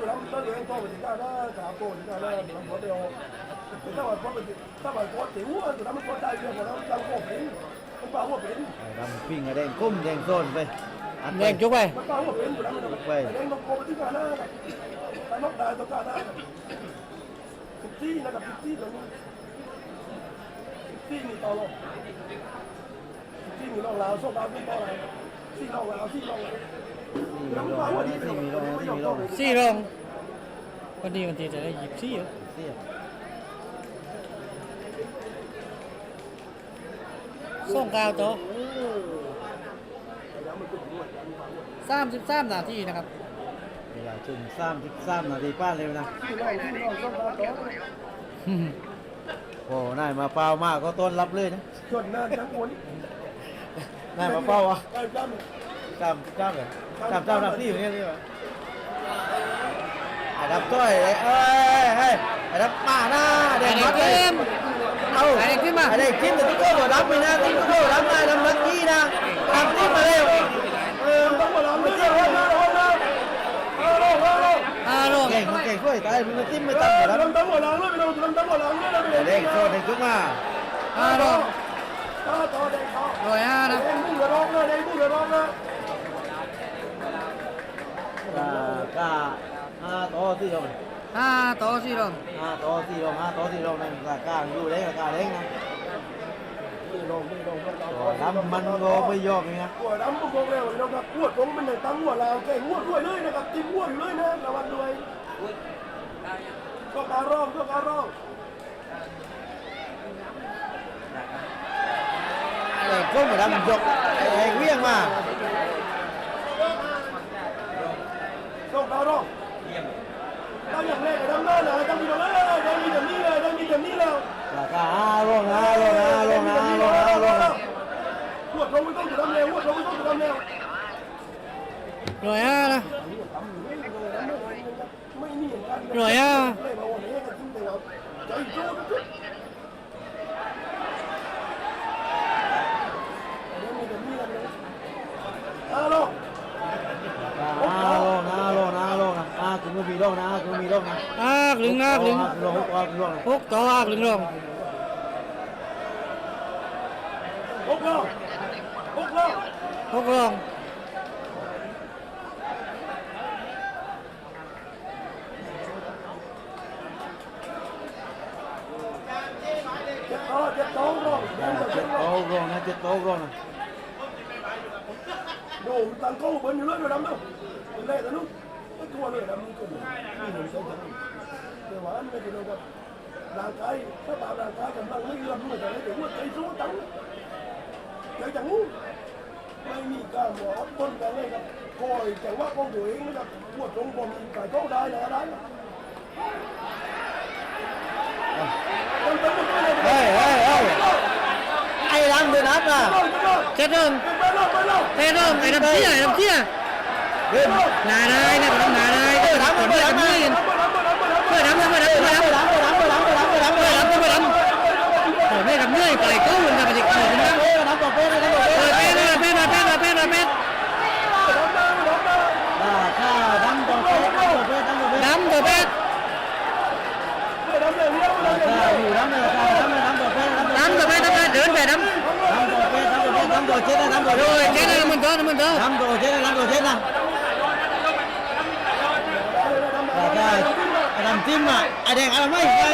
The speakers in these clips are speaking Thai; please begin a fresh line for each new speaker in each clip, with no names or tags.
tụi nó nó luyện to mình ra nó cả cô thì ra nó tụi nó có đều thì ถ้าว่าพอเป็นถ้าว่าพอติ๋วต ụi nó mới có tay kia của nó trong cổ biển không bao cổ biển
ไอ้ดำปิ้งไอ้แดงกุ้ มแดงโซนไปอัด
แดงจุกไป
มัน bao cổ biển tụi nó mới được đen nó cô ที่กันนะแต่นกตายตัวกันนะสิบที่นะครับสิบที่ตรงนี้สิบที่มีต่อลงสิบที่มีลองลาวโซ่ดาวมีต่ออะไรที่ลองลาวที่ลอง
สี่มีลงนะสี่มีลงนะสี่มีลง
สี่รองวันนี้วันที่จะได้หยิบสี่เหรอ
เสีย
ส่งกาวโตะสามสิบสามนาทีนะครับ
เวลาจุ่มซ้ำทิศซ้ำนาทีป้านเร็วนะ
ที่ลองที่ลองโซ่ดาวต่อ
โอ้นายมาเปล่ามากก็ต้อนรับเลยนะ
ส่วนนั้นทั้งคน
นายมาเปล่าวะ
ได้ จ้
จำจำเลยจำจำรับที่อยู่เนี่ยนี่วะไอ้ดับต้อยเอ้ยเฮ้ยไอ้ดับมาหน้าแด
ไอ้
ง
เด็
มั
ก
ดเล
เก
ย
ม
เอา
ไอ้เด็กขึ้นมา
ไอ้เด็กจิ้มแต่ที่โก้บอกรับไปนะที่โก้รับนายดำลักกี้นะทำจิ้มมาเร็วเออำ
ต้องมาลองด้วยนะนะนะฮัลโหลฮัลโหล
อารมณ์
เก่งเก่งช่วยตายมึงมาจิ้มไม่ตั้งเลย
ทำต้องมาลองด้วยไม่ต้องทำต้องมาลองด้วยนะ
เด็กโซนเด็กจุกมา
อารมณ์
ต่อต่อเด็กต่อ
ร้อยห้านะ
เด็ กมุ่งกระรอกนะเด็กมุ่งกระรอกนะ
กากาห้าโตสี่ลง
ห้าต่อสี่รอง
ห้าโตสี่ลงห้าโตสี่ลงนั่นกากาอยู่เล็กกาเล็กนะ
ไม่ลงไม่ลงก็ต่อ
ทำมันโงไม่ยอมไง
ปวดน้ำบุกแล้วนะครับปวดผมมันเลยตั้งหัวลาวแก่หัวด้วยเลยนะครับจิ้มหัวอยู่เลยนะระวังด้วยก็การร้องก็การร้อง
เด็กก้มมาดำยกไอ้เวียงมา
ก็การร้องถ้าอย่างแรกทำได้นะต้องมีตรงนั้นเลยต้องมีแบบนี้เลยต้องมีแบบนี้แล้ว
กากาห้าลงห้าลงห้าลงห้าลงห้าลง
ปวดลงไม่ต้องอยู่ทำเร็วปวดลงไม่ต้องอยู่ทำเร็ว
ร้อยห้าน
ลงนะ
ห้า
ครึ่งห้าครึ่ง
ลงหกลง
หกต่อห้าครึ่งรอง
หกรอบหกรอบ
หกรอง
เจ็ดต่อเจ็ดต่อรอบ
เจ็ดโตลงนะเจ็ดโตลงนะ
ดูตังกู้เบิ้ลอยู่เลยดำดูเป็นเล่แต่นู้นไม่กลัวเลยดำนี่ก็มีนี่หนึ่งสองสามแต่ว่าอันนี้เป็นแบบร่างกายถ้าตามร่างกายกำลังไม่เอื้อมไม่แต่แต่ว่าใจสู้จังใจจังไม่มีการหัวต้นกันเลยครับคอยแต่ว่าของตัวเองนะครับปวดตรงบนไก่ก็ได้นะได้ต้องต้องต้องเลย
เฮ้ยเฮ้ยเฮ้ยไอ้ดำเดือดนับอ่ะ
เจ็ดเริ่ม
ไปลงไปลง
เจ็ดเริ่มไอ้ดำเชี่ยไอ้ดำเชี่ย
เดิน
หนาได้นะดำหนาได้เออดำก่อนเพื่อนดำนี่กันเพื่อนดำเพื่อนดำเพื่อนดำ
ไปดำไปดำไปดำไปดำไปดำไป
เพื่อน
ดำ
ดำเพื่อนดำโอ้ไม่ ดำเหนื่อยไปก็วนกันไปดิเออนะ
ไปดำต่อไปดำต่อไป
เออเป็นเออเป็นเออเป็นเออเป็นเออเป็ น
อ่าข้าดำต่อไปดำต่อไปดำต่อไป
ดำตัวเป็ด
ข้าอยู่ดำเลยข้าดำเลยดำต่อไปดำต่อไป
ดำตัวเป็ดดำเดินไปดำ
ดำต่อ ดำจิ้
ม
อะไอแดงอะไรไม่ไง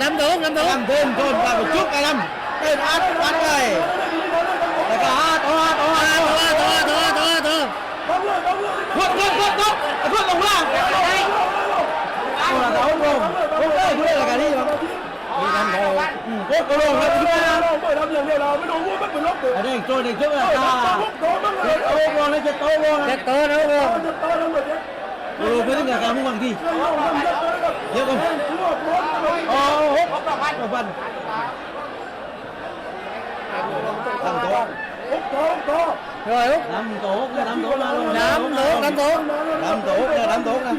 ดำโดงดำโดง
ดำเดินโดนปลาไปจุกไอ้ดำเดินอัดอัดเลยแล้วก็อัดอัดอัด
ตัว
อัด
ตัวตัวตัวตัว
พวกพวกพวกพวกพวกลงล่างเอาละเอาลงพวกเอ้ยพวกอะไรกันนี่วะมีดำโดอืมพวกก็ลงแล้วช่วยนะไอ้เด็กโจเด็กช่วยนะข้าเจ็ดโตวงนะ เจ็ดโตวง
เจ็
นะ
ดตัวนะโว้
กูรู้ไม่ถึงกับการมุ่งบางทีเดี๋ยวก่อนโอ้โหกบันดำโต
rồi út
ดำโตนะดำโตนะ
Đám tốt, đám tốt.
đám tốt nè, đám tốt nè.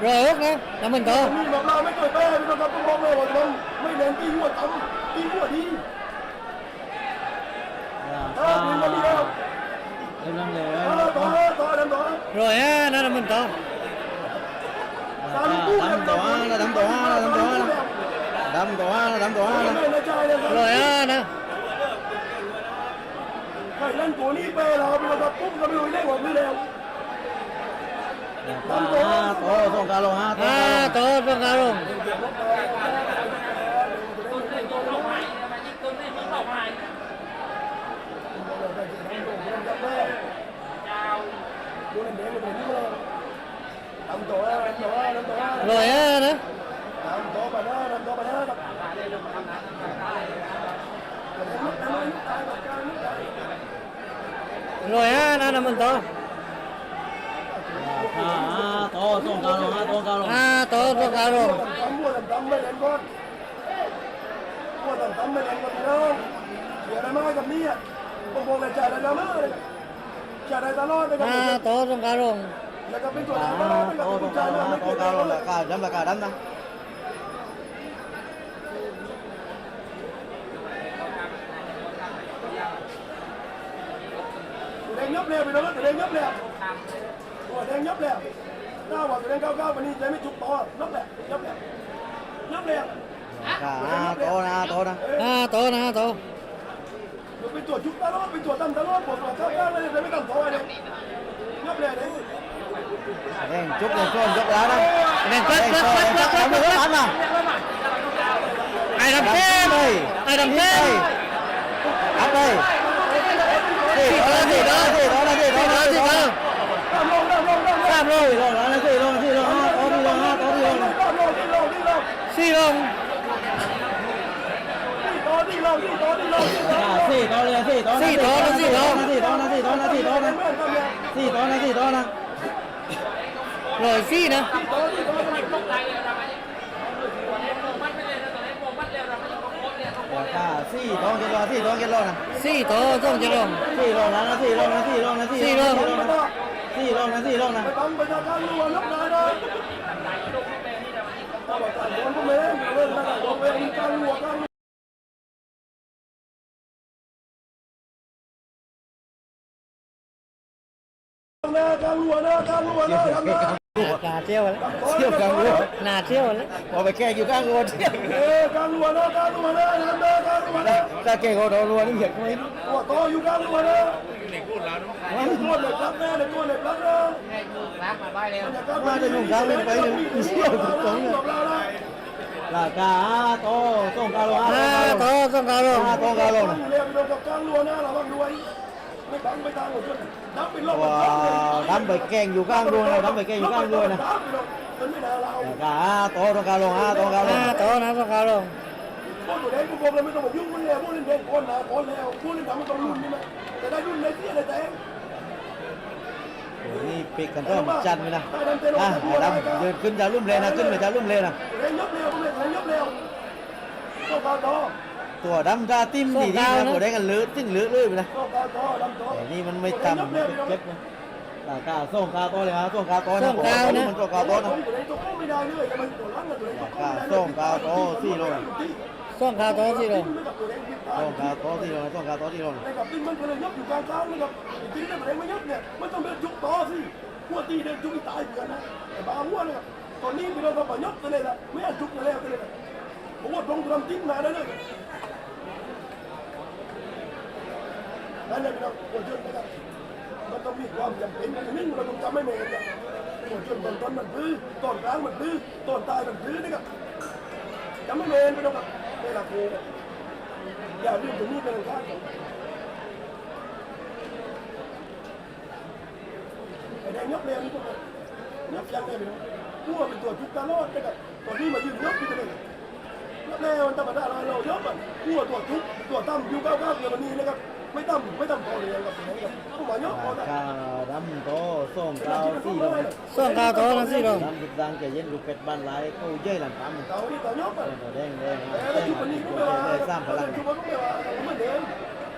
rồi út nữa là mình cơ
มีบอกเราไม่เคยแพ้นะครับต้องบอกเลยว่ามันไม่เน้นตีหัวต่ำตีหัวดีถ้าเป็นวันนี้แล้ว
Em làm
ต่อ
lệ
ต่อต่อเร้
อยห้านะน้ำมันต่อ
sao lúc cũ
ดำตัวนะดำตัวนะดำตัวนะดำตัวนะดำตัวนะ
này là trai này
ร้อยห้านะ
phải lên của đi về là bây giờ cúp cái lùi lên hoặc đi đều
โตส่งกาลงฮะโต
ห้าต่อต้องการลง
đâm tổ đâm tổ đâm tổ
ร้อยห้านะ
đâm tổ bà nó đâm tổ bà nó đâm
ร้อยห้านะน้ำมันต่อ
อ่าโตส่งกาลงฮะโตกาลง
ห้าต่อต้องการลง
tắm mua tầm tắm mấy lần con mua tầm tắm mấy lần con thì đâu giờ này mai gặp đi ạ con buồn này trả lại ra nữa trả lại ra lo đây
ห้า
gặp
ต่อต้องการลง
là gặp bên chỗ
อ่า
này đó
โต
gặp
ส่ง
bên
กา
trả
ลง
lại
ฮะ
mấy
โต
cái
กาลง
đó
ราคาดำราคาดำนะ
tụi đen nhấp leo vì nó tụi đen nhấp leo tụi đen nhấp leo tao bảo tụi đen cao cao mà đi chơi mấy chục to nhấp leo nhấp leo nhấp leo
อ่าโตนะโตนะ
ห้าต่อนะห้าต่อ
rồi bên chỗ chục ta nó bên chỗ tâm ta nó của của cao cao lên rồi mới cầm thôi này nhấp leo đấy
เร่งจุกเร่งโซนยกแล้วนะ
เร่งปั๊บปั๊บปั๊บปั๊บปั๊บ
ทำมือทันนะ
ไอ้ดำเต้มไอ้ดำเต้ม
รับเลยสี่โตนะสี่โตนะสี่โตนะสี่โตนะสี่โตนะ
làm lông làm lông làm lông
สามลง
สี่โตนะสี่โตนะสี่โตนะโตที่ลงฮะโตที่ลงนะ
làm lông đi lông đi lông
สี่ลง
đi to đi lông đi to đi lông đi
อ่าสี่โตเลยสี่โตนะสี่โตนะสี่โตนะสี่โตนะสี่โตนะสี่โตนะสี่โตนะสี่โตนะ
ร้อยสี่นะ
ราคาสี่โตเจ็ดโลสี่โตเจ็ดโลนะ
สี่ต่อต้องจะลง
สี่โลนะสี่โลนะสี่โลนะสี่โลนะสี่โลนะสี่โลนะ
นาเที่ยวแล้ว
เที่ยวกลางวัว
หนาเที่ยวแล้ว
พอไปแก้อยู่กลางวัว
Ê, cao lùa nè cao lùa nè làm nè cao lùa nè
ถ้าแก้ก็โดนวัวนี่เหยียดไม่
Ủa to อยู่ cao lùa nè Để cua để lắc nè để cua để lắc nè
มาจะยุ่งกลางเป็นไปหนึ่งเที่ยวถูกต้องเนี่ยราคาโตต้องการโล
ห้า
ห้า
ต่อต้องการลง
ห้าต้องการโลนะ
Leo đi đâu gặp cao lùa nè là bằng đuôi Mày bắn bây giờ một chút Đắp bên lông
ว่าดำไปแกงอยู่กลางวัวนะดำไปแกงอยู่กลางวัวนะ
Đắp bên lông Mình mới đà lao
ราคาโตต้องการโลห้าต้องการโล
ห้าต่อนะต้องการลง
Con tụi đen của con là mới ต้องมายุ่งมันแล้วพวกเล่นเด็กคนนะคนแล้วพวกเล่นทำมันต้องรุ่นนี่ไหมแต่ได้รุ่นในที่อะไรแต่
นี่ปิกกันต้นจันทร์นะอะดำยืนขึ้นจะลุ่มเลยนะขึ้นไปจะลุ่มเลยนะ
เล่นยกเร็วเล่นยกเร็วก็กาโต
ตัวดำตาติ้มดีดีนะตัวได้กันลื้อตึ้งลื้อเลยไปนะ
ก็กาโตดำโต
แต่นี่มันไม่ต่ำเจ็บนะราคาส่งกาโตเลยฮะส่งกาโตนะมันส่งกาโตนะ
ตัวไหนตัวก็ไม่ได้เลยแต่มันตัวล้างตัวไหนตัวก็
กา
ไม่ได้
ส่งกาโตสี่โล
ส่งขาต่อสี่ลง
ไม่กับตัวแดงยิบตา
ส่งกาโตสี่โลส่งกาโตสี่โล
ในกับติ้งมันก็เลยยกอยู่กลางกลางนะครับจริงๆแล้วตัวแดงไม่ยกเนี่ยมันต้องเดินจุกต่อสิหัวตีเดินจุกตายเหมือนนะแต่บางหัวนะครับตอนนี้พี่เราต้องยกตัวเลยละไม่อยากจุกตัวแล้วตัวเลยผมว่าตรงตรงติ้งมาได้เลย นั่นแหละพี่น้องหัวชนะครับมันต้องมีความจำเป็นนิ่งเราต้องจำไม่เมนเนี่ยหัวชนตอนต้นมันพื้นตอนกลางมันพื้นตอนตายมันพื้นนะครับจำไม่เมนพี่น้องครับเวลาคูอย่าลืมตรงนี้เป็นข้างไอ้แดงยกเร็วนี่พวกมันยกยังไงพี่น้องพวกเป็นตัวจุกตลอดนะครับตอนนี้มายืนยกที่ตัวเองยกเร็วมันธรรมดาเราเรายกอะพวกตัวจุกตัวตั้มอยู่ก้าวก้าเกินวันนี้นะครับ ไม่ตั้มไม่ตั้มพอเลยครับพี่น้องครับพวกมายกพอ
รา
ได้
คาดำโตส่งกาสี่โล
ส่งขาต่อนะสี่ลง
ดำดุดังแกเย็นลูกเป็ดบ้านไรเขาเย่หลังปั๊ม
เต่านี่เต่ายกอะ
ตัวแดงแดง
แต่
แด
ถ้างชุดวันนี้ก็ไม่ว่า
เลยสร้างพลัง
ชุดวันก็ไม่ว่าเหมือนเดิม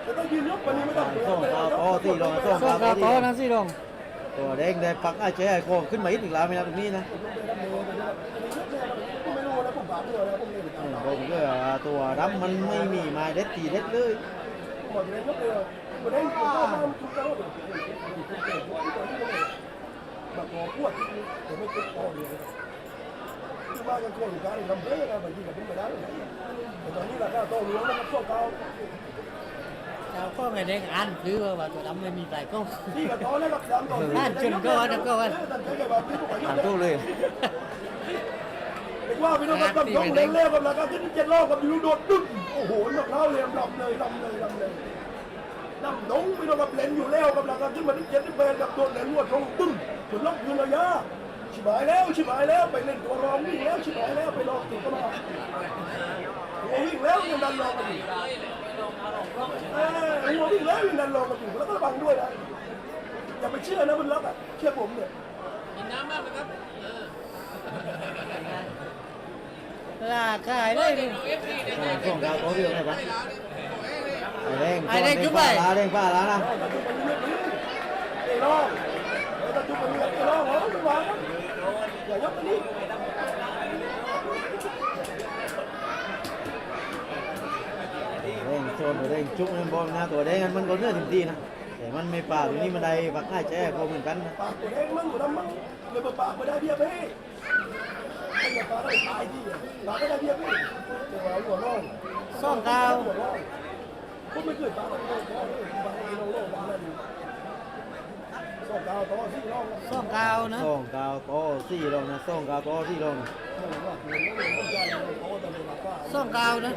แต่ถ้ายืนยกวันนี้ไม่ต้อง
ส่งกาโตสี่โลส่ง
ส่ง
กาโต
ขาต่อ
สี่โล
นะสี่ลง
ตัวแดงได้ปักไอ้เจ๊ไอ้โคขึ้นมาอีกหนึ่งลาไม่นะตรงนี้นะ
ผมไม่รู้นะผมบาปเลยนะผมเรียนตาม
ผมก็ตัวดำมันไม่มีมาเด็ดตีเด็ดเลย
หมดเลยยกเลยผมได้ผมก็ทำทุกเจ้าเลยอปวดแต่ไม่ติดคอเลยที่ว่ากันทั่วลูกค้าทำเบ้กันบางทีก็เป็นไปได้แต่ตอนนี้ราคาต้องล้วงนะครับช่วงเก่า
เจ้าก็ไม่ได้อ่านคือว่าตัวดำไม่มีปลายก็
ที่กับตอนนี้กับดำตอน
บ้านชนก็วันก็วัน
ถามตู้เลย
เรีย กว่าพี่น้องครับต้องต้องเล่นเล่กับราคาที่เจ็ดรอบกับยูโดดดึ๊บโอ้โหนักเล่าเลยลำเลยลำเลยลำเลยลำดงพี่น้องกับเล่นอยู่แล้วกับราคาที่มันที่เจ็ดที่แปดกับตัวเล่นวดตรงตึ้งเหมือนล็อกยืนระยะชิบหายแล้วชิบหายแล้วไปเล่นตัวรองวิ่งแล้วชิบหายแล้วไปลองติดก็มาหัววิ่งแล้วยังดันรองกันอยู่เออหัววิ่งแล้วยังดันรองกันอยู่แล้วก็ระวังด้วยนะอย่าไปเชื่อนะมันล็อกอะเชื่อผมเนี่ย
ลาขายเลยดิ
ส่งดาวโต๊ะเดียวไหนปะไอ้แดง
ไอ้แดงจุ๊บไป
ป้าแดงป้าล้านะ
ไอ้น้องไอ้ตาจุ๊บมันไอ้น้องเหรอไม่วางนะอย่ายกอันนี้
แดงโซนตัวแดงจุ๊บมันบอลนะตัวแดงมันก็เนื้อถึงทีนะ แต่มันไม่ป่าตัวนี้มันได้ปักค่ายแจ้เขาเหมือนกันนะ
ปากตัวเองมึงหัวดำมึงเลยมาปากไม่ได้เบี้ยพี่ไอ้ป
ซ่องกาว
หัวน้องผมไม่เคยปากไม่ได้ปากเลยปากไอ้น้องโลกปากนั่นซ่องกาวต่อที่น้อง
ซ่องกาวนะ
ส่งกาวโต๊ะสี่ลงนะส่งกาวโต๊ะสี่ลง
ซ่องกาวนะ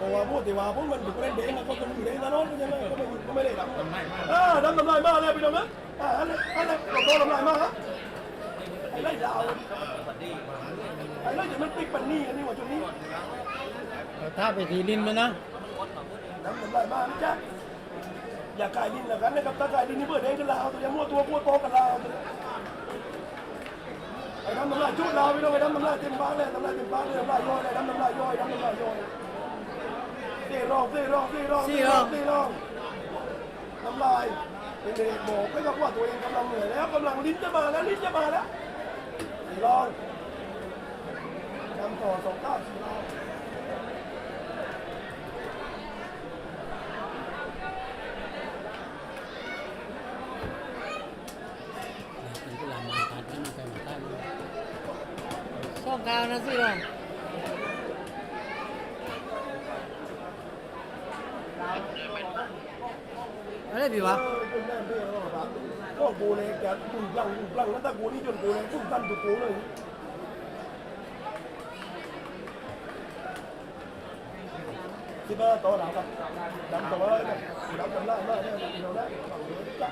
เพูดแต่ว่าพวกมันถูกเล่นเด้งมันก็ต้องอยู่เด้งแล้วเนใช่ไหมก็ไม่ก็ไม่ได้ดำอ่าดำทำลายมากเลยพี่น้องนะอ่าอันนี้อันนี้เราโตทำลายมากฮะไอ้ไล่ดาวไอ้ไล่จะมันปิกปันนี่กันนี่ว่าจุดนี้
ถ้าไปทีดินมันนะ
ดำทำลายมากนะจ๊ะอย่ากายดินแล้วกันนะครับถ้ากายดินนี่เพื่อเด้งกันลาวตัวย่ามั่วตัวมั่วโตกันลาวไอ้ดำทำลายชุดลาวพี่น้องไอ้ดำทำลายเต็มบ้านเลยทำลายเต็มบ้านเลยทำลายย่อยเลยดำทำลายย่อยดำทำลายย่อย สี่รองเสี่รองเสี่รองเสี่รองเสี่รองน้ำลายเป็นเด็กบอกไม่กับว่าตัวเองกำลังเหนื่อยแล้วกำลังลิ้นจะมาแล้วลิ้นจะมาแล้วสี่รองนำต่อสองเก้าสี่รอง
ซ่องกาวนะสิลอง อะไรพี่วะ
ก็กูเลยแกกูปลังกูปลังแล้วแต่กูนี่จนกูเลยกูตั้นตัวกูเลยที่บ้านต่อหลังครับดำต่อเลยดำจำได้มากเนี่ยเราได้ฝั่งนี้จ้ะ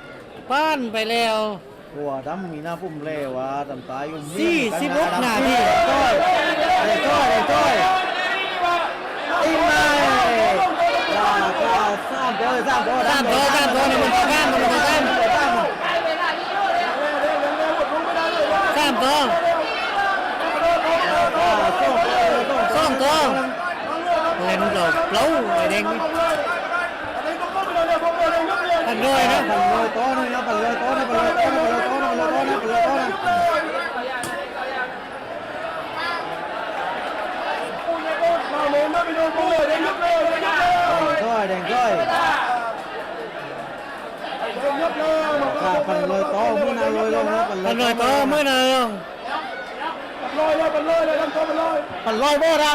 ป้านไปแล้ว
หัวดำมีหน้าปุ่มเล่วะตำตายอยู่
สี่สิบหกนาที
ก้อยไอ้ก้อยไอ้ก้อยอีไม่ลาก็สามตัว สามตัว
สามตัวสามตัวนี่มันตัวข้ามมันตัวข้าม
เร็วเร็วเร็วเร็วลงไม่ได้เลย
สามตัว
ส่ง
ซ่องตัวเล่นเราเปล่าไอ้แดงนี่พันร้อยนะ
ปั่นเลยโต๊ะนึงนะปั่นเลยโต๊ะนะปั่นเลยโต๊ะนะปั่นเลยโต๊ะนะปั่นเลยโต๊ะนะปั่นเลยโต๊ะนะ
มาโมมาไปโดนกูเลยเด้งยกเลยเด้งยกเลย
ก้อยแดงก้อย
เด้งยกเลย
ขาปั่นเลยโต๊ะมือนาง ลอยลงนะปั่นเล
พั
ย
นร้อยตัวเมื่อไหร่
ลอยเลยมันลอยเลยทำตัวมันลอย
พันร้อยโบนะ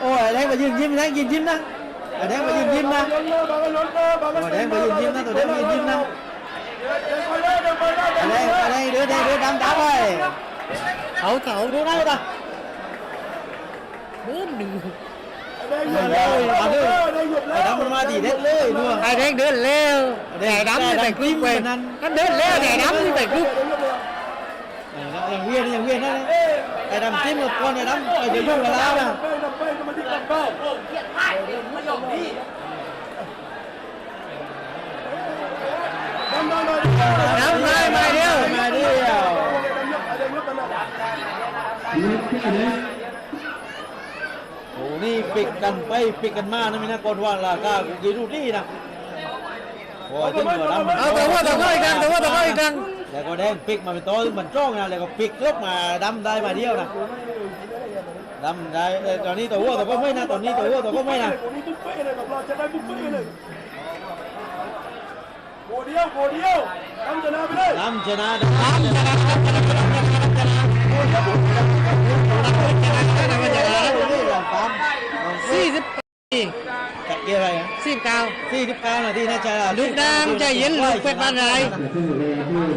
โอ้ยแดงมายืนยิ้มนะยืนยิ้มนะแดงมายืนยิ้มนะ
ล้นเลยบางกันล้นเลยบางกัน
ตัวแดงมายืนยิ้มนะตัวแดงมายืนยิ้มนะ
เดินไปเลยเดินไปเลยเดิน
แดง
เลย
แดงเดือดแดงเดือดดำดำไป
เขาเขาดูได้ปะเดินหนึ่ง
เด้งหยุดเลยเด้งหยุดเลย
ไอ้ดำมันมาดีเด็ดเลยนัว
ไอ้แดงเดินเร็วไอ้ดำนี่แต่กรุ๊ปเว้ยนั่นเดินเร็วไอ้ดำนี่แต่กรุ๊ป
อย่างเวียนอย่างเวียนนั่นไอ้ดำจิ้มกับก้อนไอ้ดำไอ้เดี๋ยวยุ่งกันแล้วนะ
เป้งเป้งก็มาที่กันเป้งดำดำดำ
ดำได้มาเดียว
มาเดียว
นนะ
โอ้นี้ปิดกันไปปิดกันมานะไม่น่าก่อนว่าราคากูกินรูดีนะโอ้ยที่หัวดำ
เอาแต่ว่าแต่ว่าอีกครั้งแต่ว่าแต่ว่าอีกครั้ง
แล้วก็แดงปิกมาเป็นโต๊ะซึ่งมันจ้องนะแล้วก็ปิกลบมาดำได้มาเดียวนะดำได้เออตอนนี้ตัววัวตัวก็ไม่นะตอนนี้ตัววัวตัวก็ไม่นะ
โอ้นี่บุฟเฟ่เลยกับเราจะได้บุฟเฟ่เลยโบเดียวโบเดียวทำชนะไปเลย
ดำชนะดำชนะ กียบอะไรอะ
สิบเก้า
สี่สิบเก้านาทีน่าจะ
ลูกดามใจเย็นลูกเป็ดบ้านไร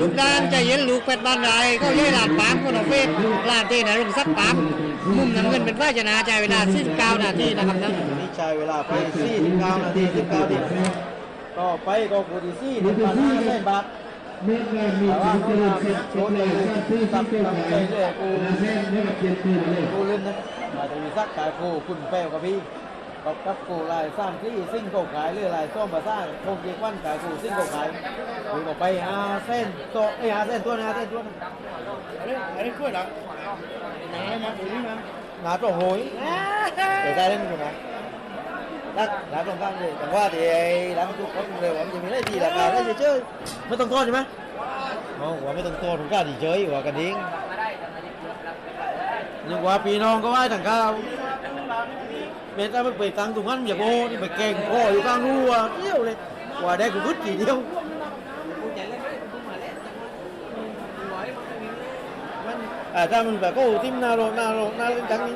ลูกดามใจเย็นลูกเป็ดบ้านไรก็ย่อยหลานปามคนเอาเฟสลานที่ไหนลงซักปามมุมน้ำเงินเป็นฝ่ายชนะใจเวลา49นาทีนะครับนะ
นี่ใช้เวลาไปสี่สิบเก้านาทีสิบเก้านาทีก็ไปก็กูดีสี่หนึ่งพันห้าร้อยบาทแต่ว่าเขาทำโชว์เลยตับตับใจเลยกูกูเล่นนะอาจจะมีสักขายกูคุณแป้วกับพี่ กับกับกูลายสร้างที่ซิ่งโกขายหรือลายส้มมาสร้างคงเกี่วันขายกูซิ่งโกขายกูก็ไปอาเส้นโตไอ้อาเส้นตัวนะอาเส้นตัวนะ
อันนี้อันนี้กล้วยหนังหนังอะไรมาตัวนี้นะ
หนาตัวโหยเดี๋ยวได้เล่นกูนะรักรักตรงข้างเลยแต่ว่าเดี๋ยวรักทุกคนเลยว่ามันจะมีได้ทีราคาได้เฉยๆไม่ต้องทอดใช่ไหมอ๋อว่าไม่ต้องทอดผมกล้าดีเฉยว่ากันเองยังว่าพี่น้องก็ว่าต่างก้าว เม็ดถ้ามันไปตังตรงนั้นอย่าโง่นี่ไปแกงพ่ออยู่กลางรัวเที่ยวเลยกว่าได้กูพึ่กี่เดียวมันอ่าถ้ามันแบบก็ทิมหนาโรหนาโรหนาเล่นจังนี้